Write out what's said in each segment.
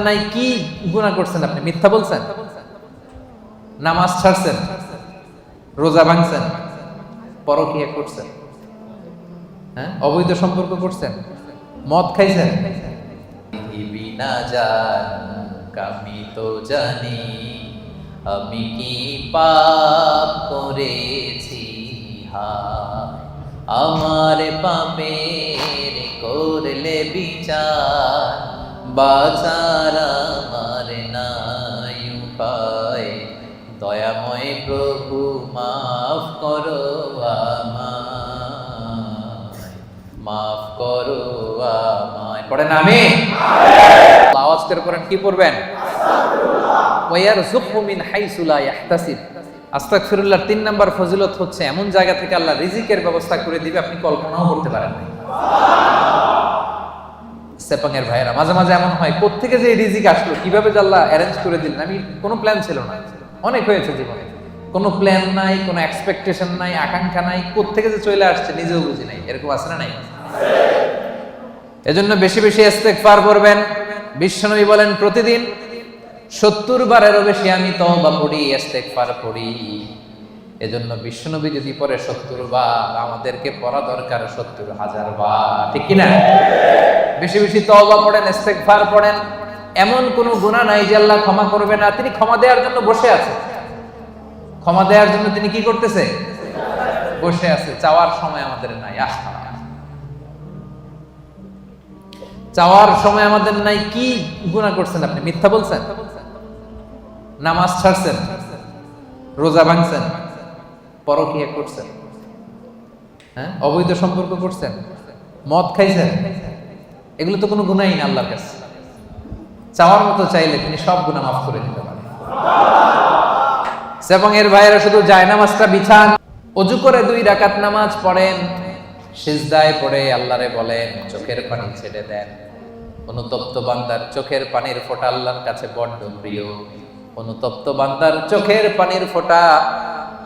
নাই, কি গুনাহ করছেন আপনি? মিথ্যা বলছেন? নামাজ ছাড়ছেন? রোজা ভাঙছেন? পরকিয়া করছেন? হ্যাঁ? অবৈধ সম্পর্ক করছেন? মদ খাইছেন? জান আমি তো জানি, আমি কি পাপ করেছি? হায়, আমার পাপের করলে বিচার। বাজার আমার নাই উপায়। দয়াময় প্রভু, মাফ করো মাফ করো আমায়। পড়েন আমি? আওয়াজ করে পড়েন, কি পড়বেন? ওয়ার মিন হাইসু লা ইয়াহতাসিব। আস্তাগফিরুল্লাহ, তিন নম্বর ফজিলত হচ্ছে, এমন জায়গা থেকে আল্লাহ রিজিকের ব্যবস্থা করে দিবে, আপনি কল্পনাও করতে পারেন না সেপাঙের ভাইয়েরা। মাঝে মাঝে এমন হয়, কোত্থেকে যে রিজিক আসলো, কীভাবে আল্লাহ অ্যারেঞ্জ করে দিলেন, আমি, কোনো প্ল্যান ছিল না। অনেক হয়েছে জীবনে। কোনো প্ল্যান নাই, কোনো এক্সপেকটেশন নাই, আকাঙ্ক্ষা নাই, কোত্থেকে যে চলে আসছে, নিজেও বুঝি নাই। এরকম আছে না নাই? এজন্য বেশি বেশি ইস্তেগফার করবেন। বিশ্বনবী বলেন, প্রতিদিন সত্তর বারেরও বেশি আমি তওবা পড়ি, ইস্তেগফার পড়ি। এজন্য বিশ্বনবী যদি পড়ে সত্তর বার আমাদেরকে পড়া দরকার সত্তর হাজার বার, ঠিক কিনা? বেশি বেশি তওবা পড়েন, ইস্তেগফার পড়েন। এমন কোনো গুনাহ নাই যে আল্লাহ ক্ষমা করবে না। তিনি ক্ষমা দেওয়ার জন্য বসে আছে। ক্ষমা দেওয়ার জন্য তিনি কি করতেছে? বসে আছে। চাওয়ার সময় আমাদের নাই। আহা, চাওয়ার সময় আমাদের নাই। কি গুনাহ করছেন আপনি? মিথ্যা বলছেন? নামাজ ছাড়ছেন? রোজা ভাঙছেন? পরকিয়া করছেন। হ্যাঁ? অবৈধ সম্পর্ক করছেন। মদ খাইছেন। এগুলো তো কোনো গুনাই না আল্লাহর কাছে। চাওয়ার মতো চাইলে তিনি সব গুনাহ মাফ করে দিতে পারেন। এবং এর বাইরে শুধু যায় নামাজটা বিছান। অজু করে দুই রাকাত নামাজ পড়েন। সিজদায় পড়ে আল্লাহরে বলেন, চোখের পানি ছেড়ে দেন। অনুতপ্ত বান্দার চোখের পানির ফোঁটা আল্লাহর কাছে বড্ড প্রিয়। অনুতপ্ত বান্দার চোখের পানির ফোঁটা,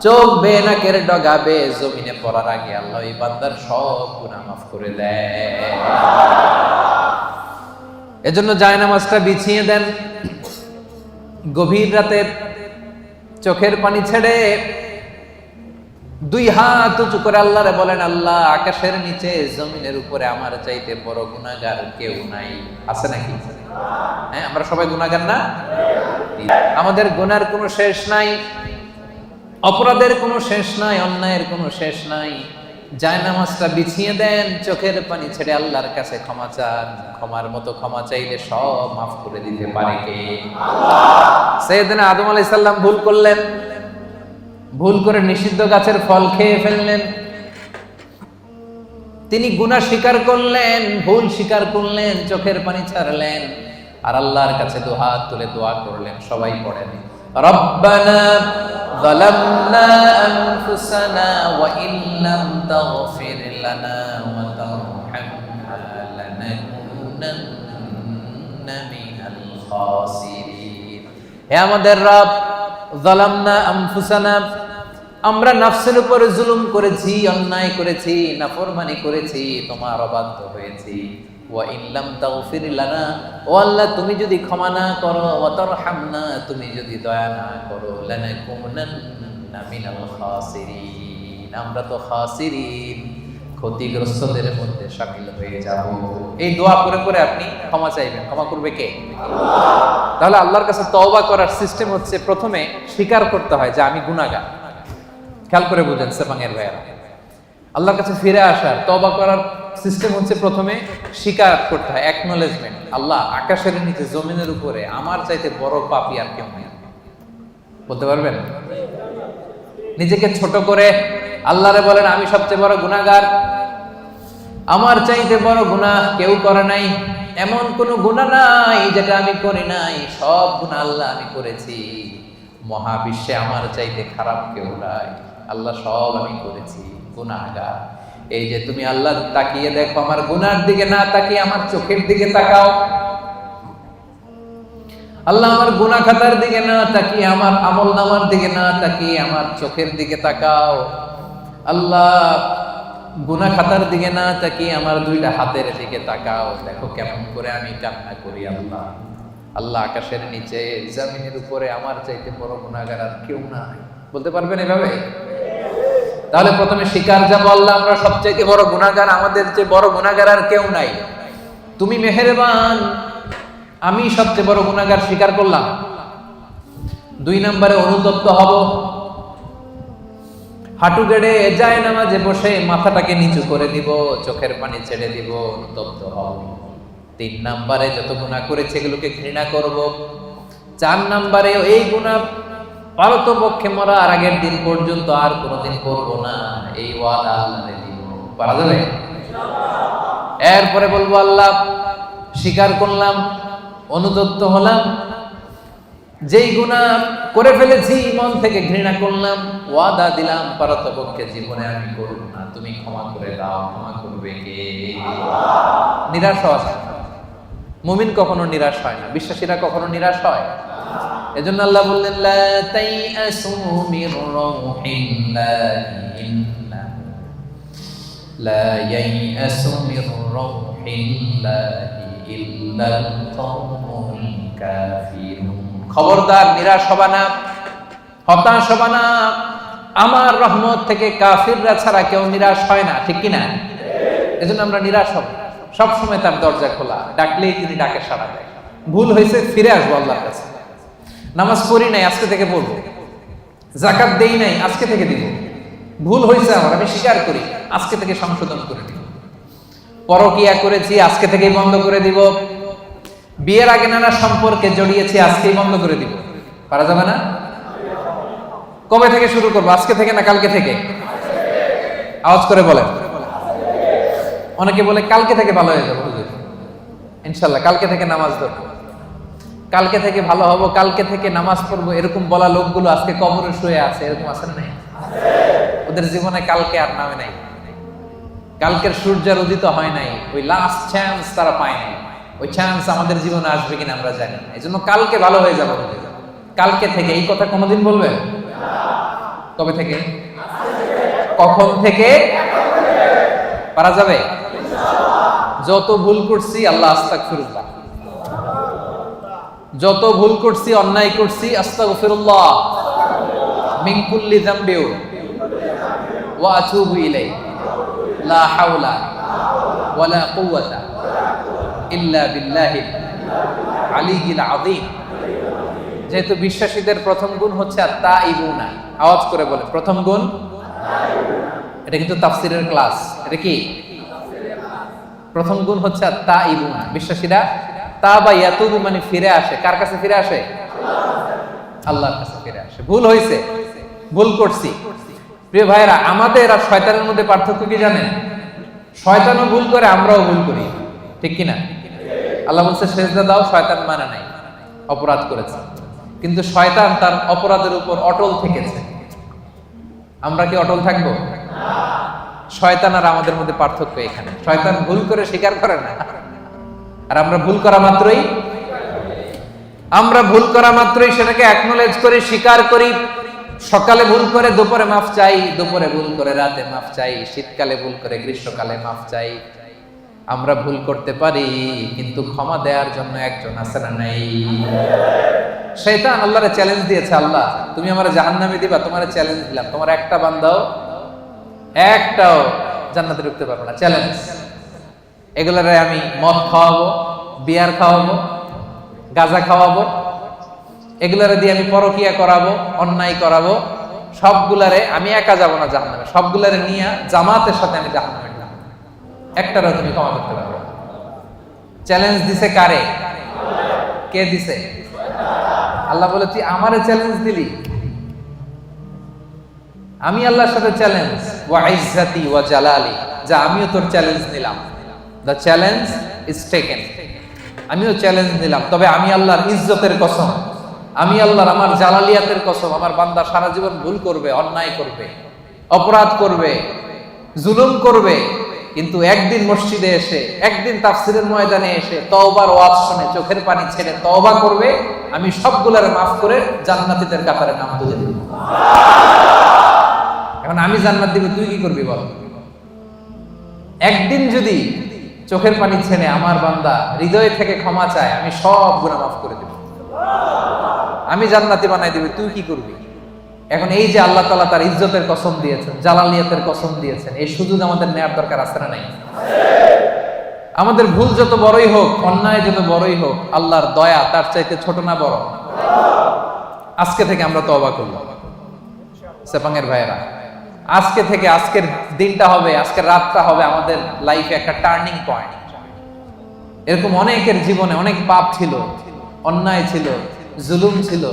চোখ বে নাকের ডগাবে জমিনে পড়ার আগে আল্লাহ এই বান্দার সব গুণা মাফ করে দেয়। এজন্য জায়নামাজটা বিছিয়ে দেন। গভীর রাতে চোখের পানি ছেড়ে দুই হাত উঁচু করে আল্লাহরে বলেন আল্লাহ আকাশের নিচে জমিনের উপরে আমার চাইতে বড় গুণাগার কেউ নাই। আছে নাকি? হ্যাঁ আমরা সবাই গুণাগার না? আমাদের গুনার কোনো শেষ নাই অপরাধের কোনো শেষ নাই অন্যায়ের কোনো শেষ নাই। যায় নামাজটা বিছিয়ে দেন চোখের পানি ছেড়ে আল্লাহর কাছে ক্ষমা চান। ক্ষমার মতো ক্ষমা চাইলে সব মাফ করে দিতে পারে কে? সৈয়দনা আদম আলাইহিস সালাম ভুল করলেন। ভুল করে নিষিদ্ধ গাছের ফল খেয়ে ফেললেন তিনি গুনাহ স্বীকার করলেন ভুল স্বীকার করলেন চোখের পানি ছাড়লেন আর আল্লাহর কাছে দুহাত তুলে দোয়া করলেন সবাই পড়েন রব্বানা ظلمنا أنفسنا وإن لم تغفر لنا وترحمنا لنكونن من الخاسرين হে আমাদের রব জালামনা আনফুসানা আমরা নাফসের উপরে জুলুম করেছি, অন্যায় করেছি, নাফরমানি করেছি, তোমার অবাধ্য হয়েছি। ওয়া ইল্লাম তাগফির লানা, ও আল্লাহ, তুমি যদি ক্ষমা না করো, ওয়া তারহামনা, তুমি যদি দয়া না করো লানাকুনান্না মিনাল খাসিরিন। আমরা তো খাসিরিন, ক্ষতিগ্রস্তদের মধ্যে শামিল হয়ে যাব। এই দোয়া করে করে আপনি ক্ষমা চাইবেন। ক্ষমা করবে কে? তাহলে আল্লাহর কাছে তওবা করার সিস্টেম হচ্ছে প্রথমে স্বীকার করতে হয় যে আমি গুনাহগার। খেয়াল করে বুঝেন, সেপাঙের ভাইয়ারা। আল্লাহর কাছে ফিরে আসার, তওবা করার সিস্টেম হচ্ছে প্রথমে স্বীকার করতে হয় অ্যাকনোলেজমেন্ট আল্লাহ আকাশের নিচে, জমিনের উপরে, আমার চাইতে বড় পাপি আর কেউ নেই। বলতে পারবেন? নিজেকে ছোট করে আল্লাহরে বলেন, আমি সবচেয়ে বড় গুনাহগার। আমার চাইতে বড় গুনাহ কেউ করে নাই। এমন কোন গুনাহ নাই যেটা আমি করি নাই। সব গুনাহ আল্লাহ আমি করেছি। মহাবিশ্বে আমার চাইতে খারাপ কেউ নাই। আল্লাহ সব আমি করেছি, গুনাহগার। এই যে তুমি আল্লাহ তাকিয়ে দেখো, আমার গুনার দিকে না তাকিয়ে আমার চোখের দিকে তাকাও। আল্লাহ আমার গুনাহ খাতার দিকে না তাকিয়ে, আমার আমল নামার দিকে না তাকিয়ে আমার চোখের দিকে তাকাও। আল্লাহ গুনা খাতার দিকে না তাকিয়ে আমার দুইটা হাতের দিকে তাকাও। দেখো কেমন করে আমি কান্না করি আল্লাহ। আল্লাহ আকাশের নিচে, জামিনের উপরে আমার চাইতে বড় গুণাগার আর কেউ নাই। বলতে পারবেন এভাবে? তাহলে প্রথমে শিকার যা বললাম আমরা সবচাইতে বড় গুণাগার আমাদের যে বড় গুণাগার আর কেউ নাই। তুমি মেহেরবান, আমি সবচেয়ে বড় গুণাগার স্বীকার করলাম। দুই নম্বরে অনুতপ্ত হব। হাঁটু গেড়ে যায় না নামাজে বসে মাথাটাকে নিচু করে দিব, চোখের পানি ছেড়ে দিব, অনুতপ্ত হব। তিন নাম্বারে যত গুণা করেছে এগুলোকে ঘৃণা করব। চার নাম্বারে এই গুণা পারত পক্ষে মরা আর আগের দিন পর্যন্ত আর কোনোদিন করব না। এই ওয়াদা আল্লাহরে দিব পারা যাবে? এরপরে বলব, আল্লাহ স্বীকার করলাম, অনুতপ্ত হলাম। যেই গুণা করে ফেলেছি, মন থেকে ঘৃণা করলাম, ওয়াদা দিলাম পারত পক্ষে জীবনে আমি করব না। তুমি ক্ষমা করে দাও। ক্ষমা করবে কে? নিরাশ হওয়া। মুমিন কখনো নিরাশ হয় না। বিশ্বাসীরা কখনো নিরাশ হয় এজন্য আল্লাহ বললেন, লা খবরদার, নিরাশ হবা না, হতাশ হবা না। আমার রহমত থেকে কাফিররা ছাড়া কেউ নিরাশ হয় না, ঠিক কি না এজন্য আমরা নিরাশ হব। সব সময় তার দরজা খোলা, ডাকলেই তিনি ডাকে সাড়া দেয়। ভুল হয়েছে, ফিরে আসব আল্লাহর কাছে। নামাজ পড়ি নাই, আজকে থেকে পড়ব জাকাত দেই নাই, আজকে থেকে দিব। ভুল হয়েছে আমার, আমি স্বীকার করি, আজকে থেকে সংশোধন করে দিব। পরকিয়া করেছি, আজকে থেকেই বন্ধ করে দিব। বিয়ের আগে নানা সম্পর্কে জড়িয়েছি, আজকেই বন্ধ করে দিব। পারা যাবে না? কবে থেকে শুরু করব? আজকে থেকে না কালকে থেকে? আওয়াজ করে বলেন। অনেকে বলে কালকে থেকে ভালো হয়ে যাব, হুজুর। ইনশাল্লাহ, কালকে থেকে নামাজ ধরবো। কালকে থেকে ভালো হব, কালকে থেকে নামাজ পড়ব, এরকম বলা লোকগুলো আজকে কবরে শুয়ে আছে, এরকম আছে নাই? ওদের জীবনে কালকে আর নামে নাই। কালকের সূর্যের উদিত হয় নাই, ওই লাস্ট চান্স তারা পায় নাই। ওই চান্স আমাদের জীবনে আসবে কিনা আমরা জানি না। এই জন্য কালকে ভালো হয়ে যাব কালকে থেকে, এই কথা কোনোদিন বলবে কবে থেকে? কখন থেকে? পারা যাবে? যত ভুল করছি, আল্লাহ আস্তাক ফিরুল্লাহ যত ভুল করছি, অন্যায় করছি আস্তাক ফিরুল্লাহ মিন কুল্লি ওয়া লা হাওলা যেহেতু বিশ্বাসীদের প্রথম গুণ হচ্ছে তা ইবুনা আওয়াজ করে বলে, প্রথম গুণ? এটা কিন্তু তাফসিরের ক্লাস। এটা কি? প্রথম গুণ হচ্ছে তা ইবুনা বিশ্বাসীরা তা বা ইয়াতুবু মানে ফিরে আসে। কার কাছে ফিরে আসে? আল্লাহর কাছে ফিরে আসে। ভুল হয়েছে ভুল করছি। প্রিয় ভাইরা আমাদের আর শয়তানের মধ্যে পার্থক্য কি জানেন? শয়তানও ভুল করে, আমরাও ভুল করি। ঠিক কি না আল্লাহ বলছে, সেজদা দাও, শয়তান মানে নাই। অপরাধ করেছে। কিন্তু শয়তান তার অপরাধের উপর অটল থেকেছে। আমরা কি অটল থাকব? শয়তান আর আমাদের মধ্যে পার্থক্য এখানে। শয়তান ভুল করে স্বীকার করে না। আর আমরা ভুল করা মাত্রই আমরা ভুল করা মাত্রই সেটাকে অ্যাকনোলেজ করি, স্বীকার করি। সকালে ভুল করে, দুপুরে মাফ চাই। দুপুরে ভুল করে, রাতে মাফ চাই। শীতকালে ভুল করে, গ্রীষ্মকালে মাফ চাই। আমরা ভুল করতে পারি, কিন্তু ক্ষমা দেওয়ার জন্য একজন আছে না নাই? শয়তান আল্লাহরে চ্যালেঞ্জ দিয়েছে, আল্লাহ, তুমি আমার জাহান্নামে দিবা, তোমার চ্যালেঞ্জ দিলাম। তোমার একটা বান্দাও একটাও জান্নাতে ঢুকতে পারব না। চ্যালেঞ্জ এগুলারে আমি মদ খাওয়াবো বিয়ার খাওয়াবো, গাঁজা খাওয়াবো, এগুলারে দিয়ে আমি পরকিয়া করাবো, অন্যায় করাবো, সবগুলারে আমি একা যাব না জাহান্নামে। সবগুলারে নিয়ে জামাতের সাথে আমি জাহান্নামে যাব। একটারও তুমি ক্ষমা করতে পারবে। চ্যালেঞ্জ দিছে কারে? কে দিছে? আল্লাহ বলে, তুই আমারে চ্যালেঞ্জ দিলি? আমি আল্লাহর সাথে চ্যালেঞ্জ ওয়া ইজ্জাতি ওয়া জালালি, যা আমিও তোর চ্যালেঞ্জ নিলাম। দ্য চ্যালেঞ্জ ইজ টেকেন আমিও চ্যালেঞ্জ নিলাম। তবে আমি আল্লাহর ইজ্জতের কসম, আমি আল্লাহর আমার জালালিয়াতের কসম, আমার বান্দা সারা জীবন ভুল করবে, অন্যায় করবে, অপরাধ করবে, জুলুম করবে, কিন্তু একদিন মসজিদে এসে, একদিন তাফসিরের ময়দানে এসে তওবার ওয়াজ শুনে, চোখের পানি ছেড়ে তওবা করবে, আমি সবগুলারে মাফ করে জান্নাতীদের কাতারে নাম তুলে দেব। এখন আমি জান্নাত দিব, তুই কি করবি বল? একদিন যদি চোখের পানি ছেনে আমার বান্দা হৃদয় থেকে ক্ষমা চায়, আমি সব গুণা মাফ করে দেব। আমি জান্নাতি বানাই দিবি, তুই কি করবি? এখন এই যে আল্লাহ তালা তার ইজ্জতের কসম দিয়েছেন জালালিয়াতের কসম দিয়েছেন, এই সুযোগ আমাদের নেয়ার দরকার আছে না নাই? আমাদের ভুল যত বড়ই হোক, অন্যায় যত বড়ই হোক, আল্লাহর দয়া তার চাইতে ছোট না বড়। আজকে থেকে আমরা তো তওবা করলাম। সেপাঙ্গের ভাইয়েরা আজকে থেকে আজকের দিনটা হবে, আজকের রাতটা হবে আমাদের লাইফে একটা টার্নিং পয়েন্ট এরকম অনেকের জীবনে অনেক পাপ ছিল, অন্যায় ছিল, জুলুম ছিল,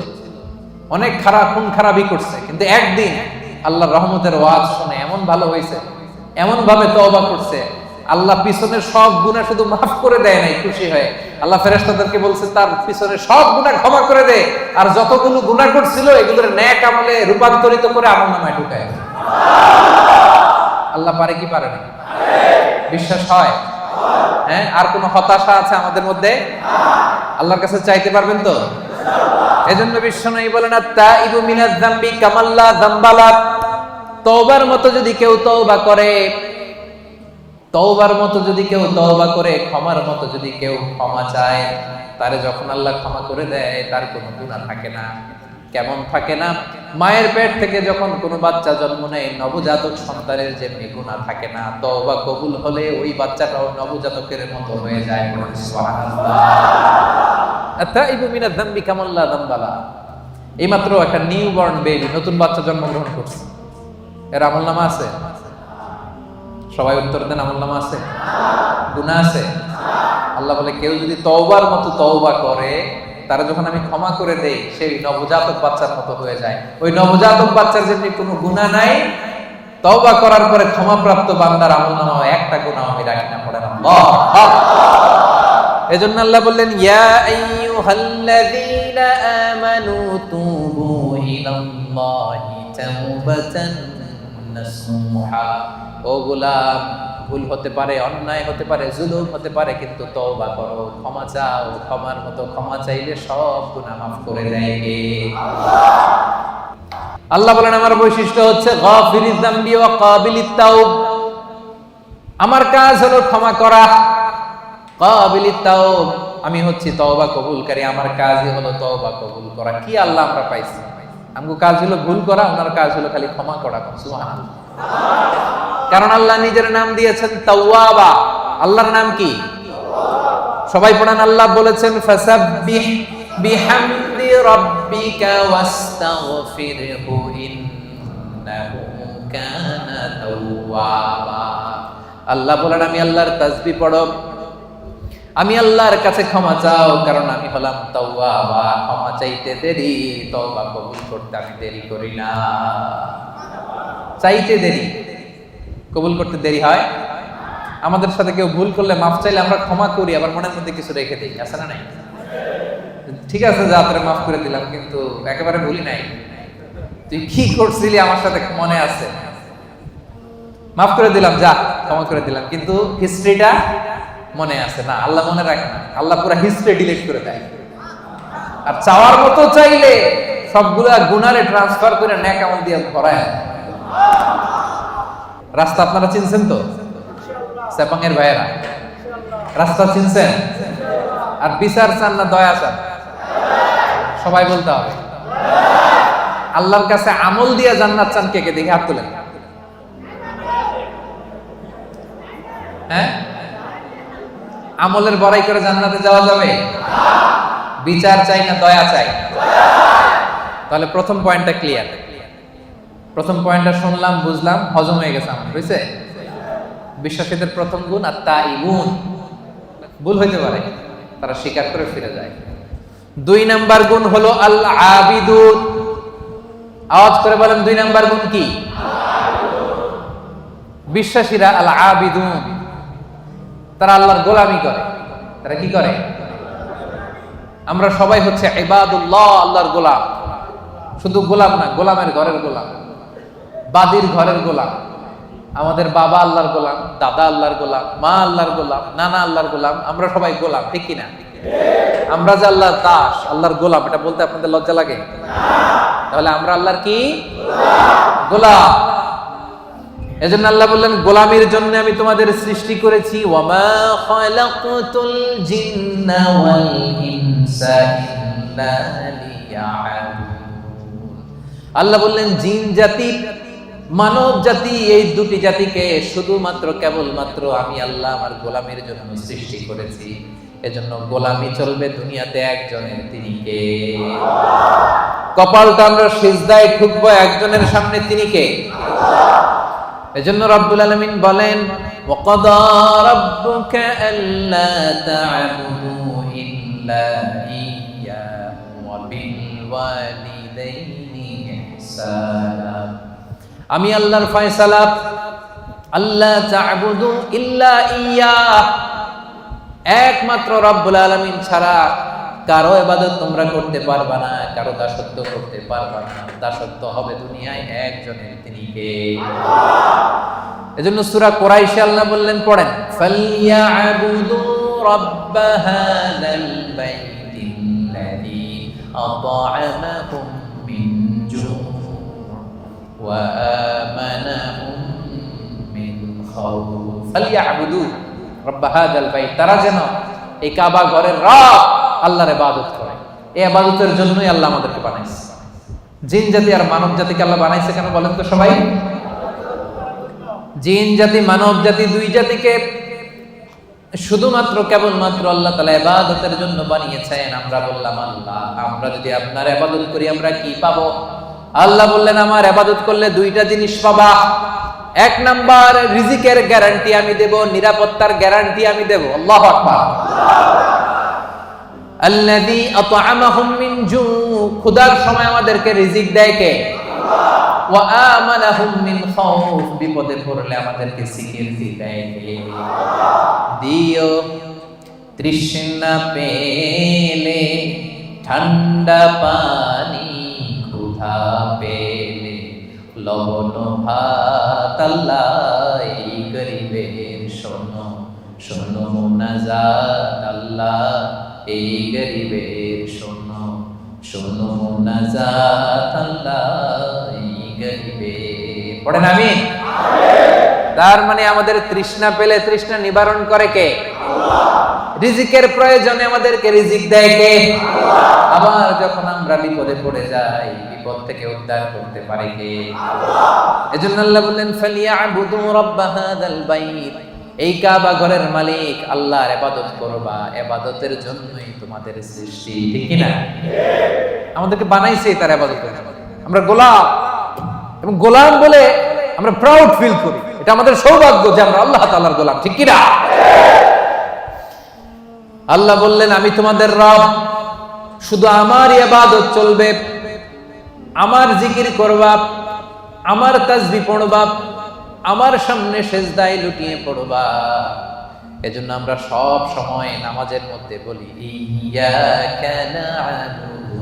অনেক খারাপ খুন খারাপই করছে, কিন্তু একদিন আল্লাহর রহমতের ওয়াজ শুনে এমন ভালো হয়েছে এমন ভাবে তওবা করছে, আল্লাহ পিছনের সব গুণা শুধু মাফ করে দেয় নাই, খুশি হয়ে। আল্লাহ ফেরেশতাদেরকে বলছে, তার পিছনে সব গুণা ক্ষমা করে দেয় আর যতগুলো গুণা করছিল, এগুলোর ন্যাক আমলে রূপান্তরিত করে আমল নামায় ঢুকায় আল্লাহ পারে কি পারে না? বিশ্বাস হয়? হ্যাঁ আর কোনো হতাশা আছে আমাদের মধ্যে? আল্লাহর কাছে চাইতে পারবেন তো? এজন্য বিশ্ব নয় বলেন তাইবু মিনাজ যামবি কামাল্লা যামবালা। তওবার মতো যদি কেউ তওবা করে, তওবার মতো যদি কেউ তওবা করে, ক্ষমার মতো যদি কেউ ক্ষমা চায়, তারে যখন আল্লাহ ক্ষমা করে দেয়, তার কোনো গুনাহ থাকে না। কেমন থাকে না? মায়ের পেট থেকে যখন কোনো বাচ্চা জন্ম নেয়, নবজাতক সন্তানের যে গুনাহ থাকে না, তওবা কবুল হলে ওই বাচ্চাটাও নবজাতকের মতো হয়ে যায়। এইমাত্র একটা নিউ বর্ন বেবি নতুন বাচ্চা জন্মগ্রহণ করছে। এর আমল নামা আছে? সবাই উত্তর দেন, আমল নামা আছে? গুনাহ আছে? আল্লাহ বলে, কেউ যদি তওবার মতো তওবা করে তারা যখন আমি ক্ষমা করে দেই, সেই নবজাতক বাচ্চার মতো হয়ে যায়। ওই নবজাতক বাচ্চার যেমনি কোনো গুনাহ নাই। তওবা করার পরে ক্ষমাপ্রাপ্ত বান্দার আমল নামা একটা গুনাহ আমি রাখি না পড়েন আল্লাহ এজন্য আল্লাহ বললেন, ইয়া আইয়ুহাল্লাযীনা আমানু তুবু ইলাল্লাহি তাওবাতান নাসুহা। ও গোলাম ভুল হতে পারে, অন্যায় হতে পারে, জুলুম হতে পারে, কিন্তু তওবা করো, ক্ষমা চাও, ক্ষমার মতো ক্ষমা চাইলে সব গুনাহ মাফ করে দেয় কে? আল্লাহ বলেন, আমার বৈশিষ্ট্য হচ্ছে গাফিরিজ যামবি ওয়া কাবিলিত তাওব আমার কাজ হলো ক্ষমা করা। কাবিলিত তাওব আমি হচ্ছি তওবা কবুলকারী, আমার কাজই হলো তওবা কবুল করা। কি আল্লাহ আমরা পাইছি? আমগো কাজ হলো ভুল করা, ওনার কাজ হলো খালি ক্ষমা করা। সুবহানাল্লাহ। কারণ আল্লাহ নিজের নাম দিয়েছেন তাওয়াবা। আল্লাহর নাম কি? সবাই পড়েন, আল্লাহ বলেছেন আল্লাহ বলেন, আমি আল্লাহর তাসবিহ পড়ো। আমি আল্লাহর কাছে ক্ষমা চাও, কারণ আমি হলাম তাওয়াবা। ক্ষমা চাইতে দেরি, তওবা কবুল করতে আমি দেরি করি না। চাইতে দেরি। কবুল করতে দেরি হয়? আমাদের সাথে কেউ ভুল করলে মাফ চাইলে আমরা ক্ষমা করি, আবার মনের মধ্যে কিছু রেখে দিই। আছে না নাই? ঠিক আছে, যা তোরে মাফ করে দিলাম, কিন্তু একেবারে ভুলি নাই। তুই কি করছিলি আমার সাথে মনে আছে? মাফ করে দিলাম, যা, ক্ষমা করে দিলাম, কিন্তু হিস্ট্রিটা মনে আছে। না, আল্লাহ মনে রাখে না। আল্লাহ পুরো হিস্ট্রি ডিলিট করে দেয়। আর চাওয়ার মতো চাইলে সবগুলা গুনারে ট্রান্সফার করে ন্যাক আমল দিয়ে ভরায়। রাস্তা আপনারা চিনছেন তো? সেপাঙ্গের ভাইয়েরা। রাস্তা চিনছেন? আর বিচার চান না, দয়া চান। সবাই বলতে হবে। আল্লাহর কাছে আমল দিয়ে জান্নাত চান কে কে? দেখে হাত তুলেন। হ্যাঁ? আমলের বড়াই করে জান্নাতে যাওয়া যাবে? বিচার চাই না, দয়া চাই। তাহলে প্রথম পয়েন্টটা ক্লিয়ার প্রথম পয়েন্টটা শুনলাম, বুঝলাম, হজম হয়ে গেছে আমার বুঝছে বিশ্বাসীদের প্রথম গুণ আর তা ইগুন ভুল হইতে পারে, তারা স্বীকার করে ফিরে যায়। দুই নাম্বার গুণ হলো আল আবিদুন আওয়াজ করে বলেন, দুই নাম্বার গুণ কি? বিশ্বাসীরা আল আবিদুন তারা আল্লাহর গোলামি করে। তারা কি করে? আমরা সবাই হচ্ছে ইবাদুল্লাহ, আল্লাহর গোলাম। শুধু গোলাম না, গোলামের ঘরের গোলাম। বাদির ঘরের গোলাম। আমাদের বাবা আল্লাহর গোলাম, দাদা আল্লাহর গোলাম, মা আল্লাহর গোলাম, নানা আল্লাহর গোলাম, আমরা সবাই গোলাম, ঠিক কিনা? আমরা যে আল্লাহর দাস, আল্লাহর গোলাম, এটা বলতে আপনাদের লজ্জা লাগে? তাহলে আমরা আল্লাহর কি? গোলাম। এজন্য আল্লাহ বললেন, গোলামের জন্য আমি তোমাদের সৃষ্টি করেছি জিন্না আল্লাহ বললেন, জিন জাতি মানব জাতি এই দুটি জাতিকে শুধুমাত্র কেবলমাত্র আমি আল্লাহ আমার গোলামের জন্য সৃষ্টি করেছি এজন্য গোলামি চলবে দুনিয়াতে একজনের তিনি কে কপালটা আমরা সিজদায় ঠুকবো একজনের সামনে তিনি কে এজন্য রব্বুল আলামিন বলেন وقضى ربك ألا تعبدوا إلا إياه وبالوالدين إحسانا আমি আল্লাহর ফয়সালা আল্লাহ তা'বুদু ইল্লা ইয়া একমাত্র রব্বুল আলামিন ছাড়া কারও ইবাদত তোমরা করতে পারবা না, কারও দাসত্ব করতে পারবা না। দাসত্ব হবে দুনিয়ায় একজনের, তিনি কে? এজন্য সূরা কোরাইশে আল্লাহ বললেন, পড়েন ফালিয়াবুদু রাব্ব হাযাল বাইতিল্লাযী আত'আমাহুম জু' আমানাহুম মিন খাউফ ফালিয়াবুদু রাব্ব হাযাল বাইত তারা যেন এই কাবা ঘরের রব আল্লাহর ইবাদত করে। এই ইবাদতের জন্যই আল্লাহ আমাদেরকে বানাইছে। জিন জাতি আর মানব জাতিকে আল্লাহ বানাইছে কেন বলেন তো সবাই? জিন জাতি, মানব জাতি দুই জাতিকে শুধুমাত্র কেবলমাত্র আল্লাহ তালা এবাদতের জন্য বানিয়েছেন। আমরা বললাম, আল্লাহ, আমরা যদি আপনার এবাদত করি, আমরা কি পাবো? আল্লাহ বললেন, আমার এবাদত করলে দুইটা জিনিস পাবা। এক নাম্বার, রিজিকের গ্যারান্টি আমি দেব, নিরাপত্তার গ্যারান্টি আমি দেব। আল্লাহ আকবার। আল্লাযী আত'আমাহুম মিন জু ক্ষুধার সময় আমাদেরকে রিজিক দেয় কে? ওয়া আমানাহুম মিন খাউফ। বিপদে পড়লে আমাদেরকে সিকিউরিটি দেয় কে? দিও তৃষ্ণা পেলে ঠান্ডা পানি ক্ষুধা পেলে লবণ ভাত আল্লাহ গরিবের শোনো শোনো মুনাজাত আল্লাহ এই গরিবের শোনো শোনো মুনাজাত আল্লাহ এই গরিবের। পড়েন আমি? তার মানে আমাদের তৃষ্ণা পেলে তৃষ্ণা নিবারণ করে কে? রিজিকের প্রয়োজনে আমাদেরকে রিজিক দেয় কে? আবার যখন আমরা বিপদে পড়ে যাই বিপদ থেকে উদ্ধার করতে পারে কে? এজন্য আল্লাহ বললেন ফালিয়াবুদু রাব্ব হাযাল বাইত। এই কাবা ঘরের মালিক আল্লাহর ইবাদত করবা ইবাদতের জন্যই তোমাদের সৃষ্টি ঠিক কি না আমাদেরকে বানাইছে তার ইবাদতের জন্য আমরা গোলাম এবং গোলাম বলে আমরা প্রাউড ফিল করি। এটা আমাদের সৌভাগ্য যে আমরা আল্লাহ তাআলার গোলাম, ঠিক কি না আল্লাহ বললেন, আমি তোমাদের রব, শুধু আমার ইবাদত চলবে। আমার জিকির করবা, আমার তাজবি পড়বা, আমার সামনে সেজদায় লুটিয়ে পড়বা। এজন্য আমরা সব সময় নামাজের মধ্যে বলি, ইয়াকা না'বুদু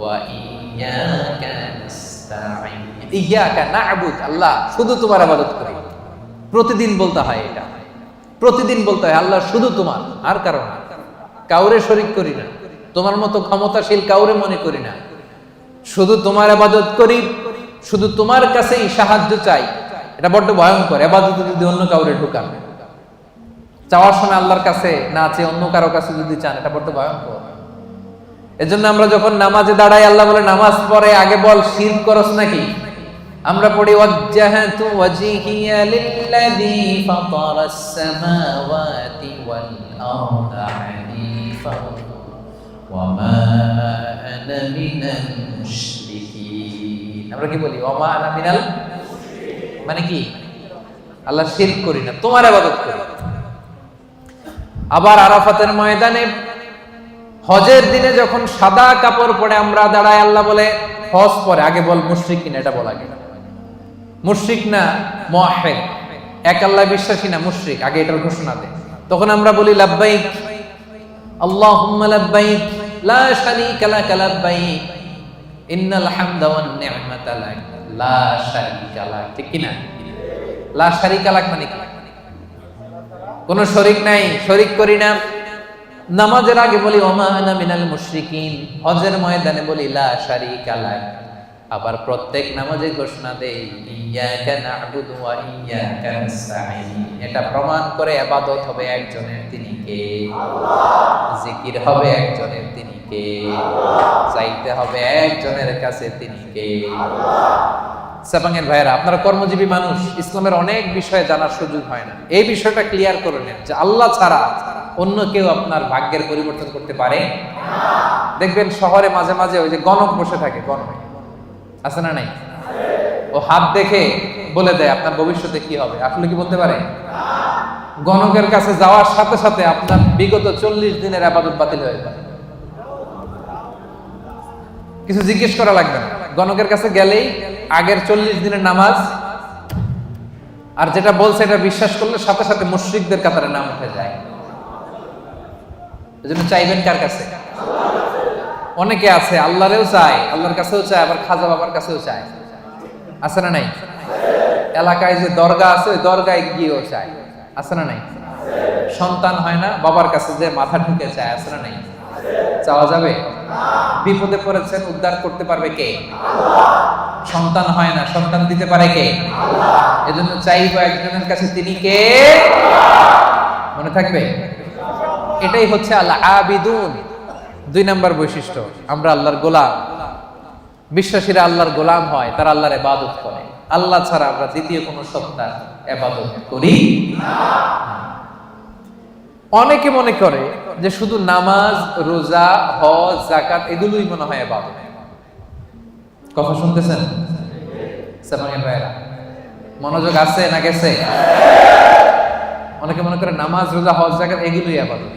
ওয়া আল্লাহ, শুধু তোমার ইবাদত করি। প্রতিদিন বলতে হয় এটা। প্রতিদিন বলতে হয়, আল্লাহ শুধু তোমার, আর কারণ কাউরে শরিক করি না। তোমার মতো ক্ষমতাশীল কাউরে মনে করি না। শুধু তোমার আবাদত করি, শুধু তোমার কাছেই সাহায্য চাই। এটা বড্ড ভয়ঙ্কর, আবাদত যদি অন্য কাউরে ঢুকান। চাওয়ার সময় আল্লাহর কাছে না চেয়ে অন্য কারও কাছে যদি চান, এটা বড্ড ভয়ঙ্কর। এজন্য আমরা যখন নামাজে দাঁড়াই, আল্লাহ বলে, নামাজ পড়ে, আগে বল শির করস নাকি? আমরা পড়ি, ওয়াজ্জাহাতু লিল্লাযী ফাতারাস সামাওয়াতি ওয়াল আরদা হানিফা আনা মিনাল মুশরিকিন। আমরা কি বলি? ওয়া আনা মিনাল মানে কি? আল্লাহ শিরক করি না, তোমার ইবাদত করি। আবার আরাফাতের ময়দানে হজের দিনে যখন সাদা কাপড় পরে আমরা দাঁড়াই, আল্লাহ বলে, হজ পরে, আগে বল মুশরিক কিনা, এটা বল আগে। মুশরিক না মুআহিদ এক আল্লাহ বিশ্বাসী না মুশরিক? আগে এটার ঘোষণা দে। তখন আমরা বলি, লাব্বাইক। আল্লাহুম্মা লাব্বাইক। লা কি না লা মানে শরিক নাই, শরিক করি নামাজের আগে বলি, ওমা মিনাল মুশরিকিন। হজের ময়দানে বলি, লা শারীকা লাক। আবার প্রত্যেক নামাজে ঘোষণা দেই এটা প্রমাণ করে ইবাদত হবে একজনের তিনি কে? জিকির হবে একজনের তিনি কে? চাইতে হবে একজনের কাছে তিনি কে? সাবাঙের ভাইয়েরা আপনারা কর্মজীবী মানুষ ইসলামের অনেক বিষয়ে জানার সুযোগ হয় না। এই বিষয়টা ক্লিয়ার করে নেন যে আল্লাহ ছাড়া অন্য কেউ আপনার ভাগ্যের পরিবর্তন করতে পারে? দেখবেন শহরে মাঝে মাঝে ওই যে গণক বসে থাকে গণক। আছে না নাই? ও হাত দেখে বলে দেয়, আপনার ভবিষ্যতে কি হবে? আসলে কি বলতে পারে? গণকের কাছে যাওয়ার সাথে সাথে আপনার বিগত চল্লিশ দিনের আবাদত বাতিল হয়ে যায়। কিছু জিজ্ঞেস করা লাগবে না। গণকের কাছে গেলেই আগের চল্লিশ দিনের নামাজ আর যেটা বলছে এটা বিশ্বাস করলে সাথে সাথে মুশ্রিকদের কাতারে নাম উঠে যায়। এজন্য চাইবেন কার কাছে? অনেকে আছে, আল্লাহরেও চায়, আল্লাহর কাছেও চায়, আবার খাজা বাবার কাছেও চায়। আছে না নাই? এলাকায় যে দরগা আছে, ওই দরগায় গিয়েও চায়। আছে না নাই? সন্তান হয় না, বাবার কাছে যে মাথা ঢুকে চায়, আছে না নাই? চাওয়া যাবে? বিপদে পড়েছেন, উদ্ধার করতে পারবে কে? সন্তান হয় না, সন্তান দিতে পারে কে? এজন্য চাইব একজনের কাছে, তিনি কে? মনে থাকবে? এটাই হচ্ছে আল্লাহ আবিদুন দুই নাম্বার বৈশিষ্ট্য, আমরা আল্লাহর গোলাম। বিশ্বাসীরা আল্লাহর গোলাম হয়, তারা আল্লাহর এবাদত করে। আল্লাহ ছাড়া আমরা দ্বিতীয় কোন সত্তার এবাদত করি অনেকে মনে করে যে শুধু নামাজ, রোজা, হজ জাকাত এগুলোই মনে হয় এবাদত কথা শুনতেছেন? মনোযোগ আছে না গেছে? অনেকে মনে করে নামাজ, রোজা, হজ জাকাত এগুলোই আবাদত।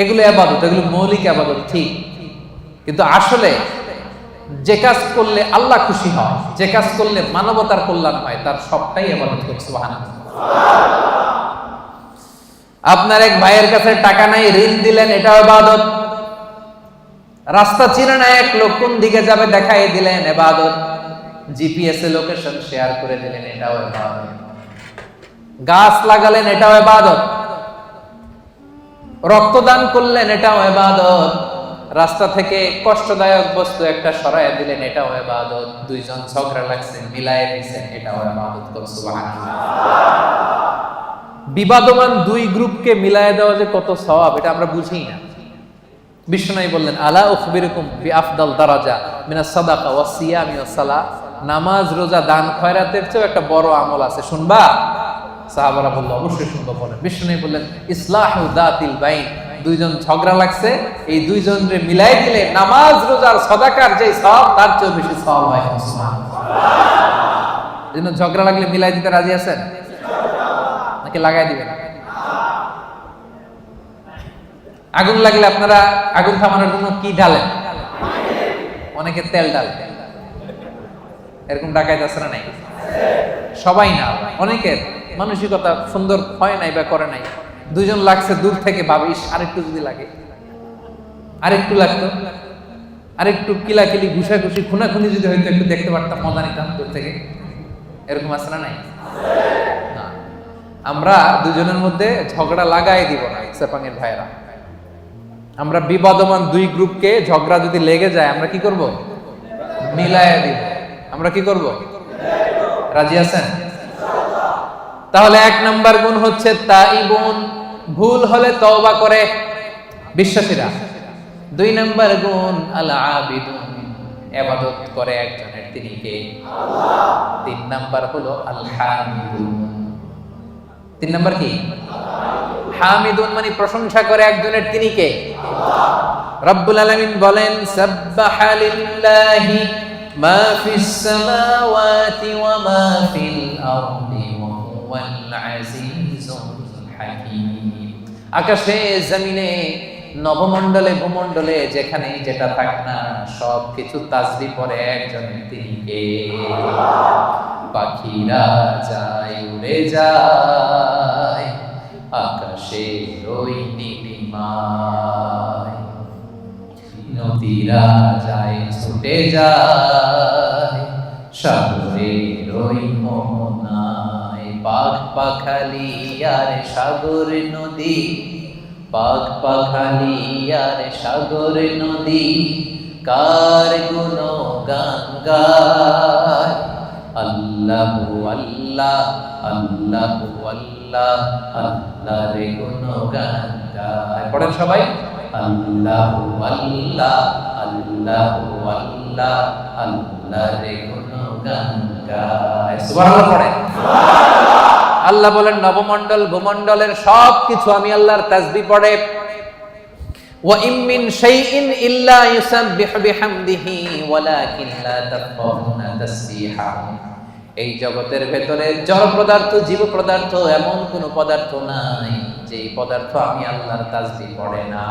এগুলো আবাদত, এগুলো মৌলিক আবাদত, ঠিক। কিন্তু আসলে যে কাজ করলে আল্লাহ খুশি হয় যে কাজ করলে মানবতার কল্যাণ হয়, তার সবটাই আবাদত করছে আপনার এক ভাইয়ের কাছে টাকা নাই, ঋণ দিলেন এটাও আবাদত। রাস্তা চিনে না এক লোক, কোন দিকে যাবে দেখাই দিলেন এবাদত জিপিএস এ লোকেশন শেয়ার করে দিলেন, এটাও এবাদত গাছ লাগালেন, এটাও এবাদত রক্তদান করলেন, এটাও এবাদত। রাস্তা থেকে কষ্টদায়ক বস্তু একটা সরাইয়া দিলেন, এটাও এবাদত। দুইজন ঝগড়া লাগছেন, মিলায় দিয়েছেন এটাও এবাদত বিবাদমান দুই গ্রুপকে মিলায় দেওয়া যে কত স্বভাব এটা আমরা বুঝি না। বিশ্বনাই বললেন, আলা উখবিরকুম বি আফদাল দারাজা মিনা সাদাকা ওয়া সিয়ামি ওয়া সালাহ নামাজ, রোজা, দান, খয়রাতের একটা বড় আমল আছে, শুনবা। সাহাবারা বলল, অবশ্যই শুনব বলেন বিশ্বনাই বললেন, ইসলাহু দাতিল বাইন। দুইজন ঝগড়া লাগছে, এই দুইজন রে মিলাই দিলে নামাজ, রোজার, সদাকার যে সওয়াব তার চেয়েও বেশি সওয়াব হয়। জন্য ঝগড়া লাগলে মিলাই দিতে রাজি আছেন? নাকি লাগাই দিবেন? আগুন লাগলে আপনারা আগুন থামানোর জন্য কি ঢালেন? অনেকে তেল ডালে এরকম ডাকাইতে আছে না নাই? সবাই না, অনেকের। মানসিকতা সুন্দর হয় নাই বা করে নাই। দুজন লাগছে দূর থেকে, ভাবিস, আরেকটু যদি লাগে। আরেকটু লাগতো। আরেকটু কিলাকিলি, ঘুষাঘুষি, খুনাখুনি যদি হয়তো একটু দেখতে পারতাম, মজা নিতাম দূর থেকে। এরকম আছে না নাই? না। আমরা দুজনের মধ্যে ঝগড়া লাগাই দিব না সেপাঙের ভাইয়েরা। আমরা বিবাদমান দুই গ্রুপকে ঝগড়া যদি লেগে যায়, আমরা কি করব? মিলায় দিব। আমরা কি করব? রাজি আছেন? তাহলে এক নাম্বার গুণ হচ্ছে তাইবুন। ভুল হলে তওবা করে বিশ্বাসীরা। দুই নাম্বার গুণ আল আবিদুন ইবাদত করে একজনের তিনি কে? তিন নাম্বার হলো আল হামিদুন তিন নাম্বার কি? হামিদুন মানে প্রশংসা করে একজনের তিনি কে? রব্বুল আলামিন বলেন সাব্বাহা লিল্লাহি মা ফিস সামাওয়াতি ওয়া মা ফিল আরদি। আকাশে, জমিনে, নবমণ্ডলে, ভূমণ্ডলে যেখানে যেটা থাক না সব কিছু তাজবি পরে একজনের তিনি কে? পাখিরা যায়, উড়ে যায়, আকাশে ওই নীলিমায় নদীরা যায়, ছুটে যায়, সাগরের ওই মোহনায়। পাখ পাখালি আর সাগর নদী। বাঘ পাখালি আর সাগর নদী, কার গুণ গান আল্লাহ আল্লাহ আল্লাহ আল্লাহ আল্লাহ রে গুণ গান পড়েন সবাই। আল্লাহ আল্লাহ আল্লাহ আল্লাহ আল্লাহ রে সুবহানাল্লাহ পড়ে আল্লাহ বলেন নবমণ্ডল ভূমণ্ডলের সব কিছু আমি আল্লাহর তাসবিহ পড়ে وإن من شيء إلا يسبح بحمده ولكن لا تفقهون تسبيحهم এই জগতের ভেতরে জড় পদার্থ জীব পদার্থ এমন কোন পদার্থ নাই যে পদার্থ আমি আল্লাহর তাসবিহ পড়ে না